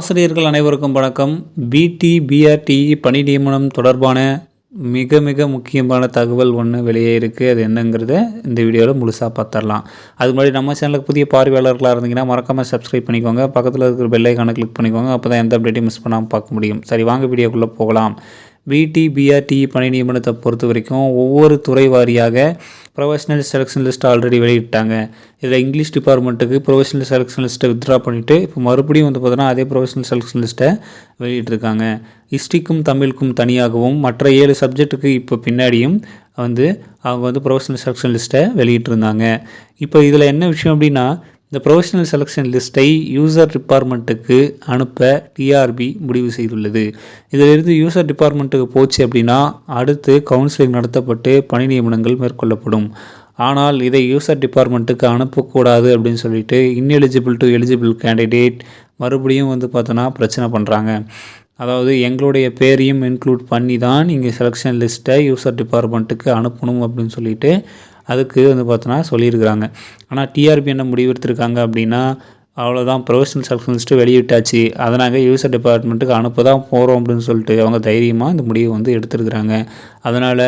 ஆசிரியர்கள் அனைவருக்கும் வணக்கம். பிடி பிஆர்டிஇ பணி நியமனம் தொடர்பான மிக மிக முக்கியமான தகவல் ஒன்று வெளியே இருக்குது அது என்னங்கிறத இந்த வீடியோவில் முழுசாக பார்த்துடலாம். அது முன்னாடி நம்ம சேனலுக்கு புதிய பார்வையாளர்களாக இருந்தீங்கன்னா மறக்காமல் சப்ஸ்கிரைப் பண்ணிக்கோங்க. பக்கத்தில் இருக்கிற பெல்லைக்கான கிளிக் பண்ணிக்கோங்க. அப்போ தான் எந்த அப்டேட்டையும் மிஸ் பண்ணாமல் பார்க்க முடியும். சரி வாங்க வீடியோக்குள்ளே போகலாம். பிடி பிஆர்டி பணி நியமனத்தை பொறுத்த வரைக்கும் ஒவ்வொரு துறை வாரியாக ப்ரொஃபஷனல் செலெக்ஷன் லிஸ்ட் ஆல்ரெடி வெளியிட்டாங்க. இதில் இங்கிலீஷ் டிபார்ட்மெண்ட்டுக்கு ப்ரொஃபஷனல் செலெக்ஷன் லிஸ்ட்டை வித்ட்ரா பண்ணிவிட்டு இப்போ மறுபடியும் வந்து பார்த்தோன்னா அதே ப்ரொஃபஷனல் செலெக்ஷன் லிஸ்ட்டை வெளியிட்டிருக்காங்க. ஹிஸ்ட்ரிக்கும் தமிழுக்கும் தனியாகவும் மற்ற ஏழு சப்ஜெக்ட்டுக்கு இப்போ பின்னாடியும் வந்து அவங்க வந்து ப்ரொஃபஷனல் செலெக்ஷன் லிஸ்ட்டை வெளியிட்டிருந்தாங்க. இப்போ இதில் என்ன விஷயம் அப்படின்னா இந்த ப்ரொஃபஷனல் செலெக்ஷன் லிஸ்ட்டை யூசர் டிபார்ட்மெண்ட்டுக்கு அனுப்ப டிஆர்பி முடிவு செய்துள்ளது. இதிலிருந்து யூசர் டிபார்ட்மெண்ட்டுக்கு போச்சு அப்படின்னா அடுத்து கவுன்சிலிங் நடத்தப்பட்டு பணி நியமனங்கள் மேற்கொள்ளப்படும். ஆனால் இதை யூசர் டிபார்ட்மெண்ட்டுக்கு அனுப்பக்கூடாது அப்படின்னு சொல்லிட்டு இன்எலிஜிபிள் டு எலிஜிபிள் கேண்டிடேட் மறுபடியும் வந்து பார்த்தோன்னா பிரச்சனை பண்ணுறாங்க அதாவது எங்களுடைய பேரையும் இன்க்ளூட் பண்ணி தான் நீங்கள் செலெக்ஷன் லிஸ்ட்டை யூசர் டிபார்ட்மெண்ட்டுக்கு அனுப்பணும் அப்படின்னு சொல்லிட்டு அதுக்கு வந்து பார்த்தோன்னா சொல்லியிருக்கிறாங்க. ஆனால் டிஆர்பி என்ன முடிவெடுத்திருக்காங்க அப்படின்னா அவ்வளோதான் ப்ரொஃபஷனல் செலக்ஷன் லிஸ்ட்டு வெளியிட்டாச்சு. அதை நாங்கள் யூசர் டிபார்ட்மெண்ட்டுக்கு அனுப்ப தான் போகிறோம் அப்படின்னு சொல்லிட்டு அவங்க தைரியமாக இந்த முடிவை வந்து எடுத்துருக்குறாங்க. அதனால்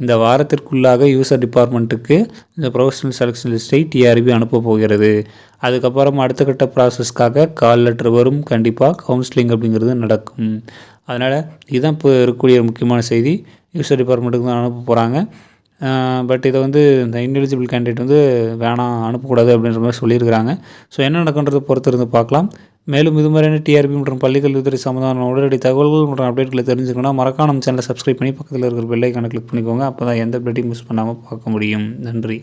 இந்த வாரத்திற்குள்ளாக யூசர் டிபார்ட்மெண்ட்டுக்கு இந்த ப்ரொஃபஷனல் செலெக்ஷன் லிஸ்ட்டை டிஆர்பி அனுப்ப போகிறது. அதுக்கப்புறம் அடுத்த கட்ட ப்ராசஸ்க்காக கால் லெட்டர் வரும். கண்டிப்பாக கவுன்சிலிங் அப்படிங்கிறது நடக்கும். அதனால் இதுதான் இப்போ இருக்கக்கூடிய முக்கியமான செய்தி. யூசர் டிபார்ட்மெண்ட்டுக்கு தான் அனுப்ப போகிறாங்க பட் இதை வந்து இந்த இன்எலிஜிபிள் கேண்டிடேட் வந்து வேணாம் அனுப்பக்கூடாது அப்படின்ற மாதிரி சொல்லியிருக்கிறாங்க. ஸோ என்ன நடக்குன்றதை பொறுத்து இருந்து பார்க்கலாம். மேலும் இது மாதிரியான டிஆர்பி மற்றும் பள்ளிக்கல்வித்துறை சம்மந்தமான உடனடி தகவல்கள் மற்றும் அப்டேட்களை தெரிஞ்சுக்கணும் மறக்காம நம்ம சேனலை சப்ஸ்கிரைப் பண்ணி பக்கத்தில் இருக்கிற பெல்லைக்கான கிளிக் பண்ணிக்கோங்க. அப்போ தான் எந்த அப்டேட்டையும் மிஸ் பண்ணாமல் பார்க்க முடியும். நன்றி.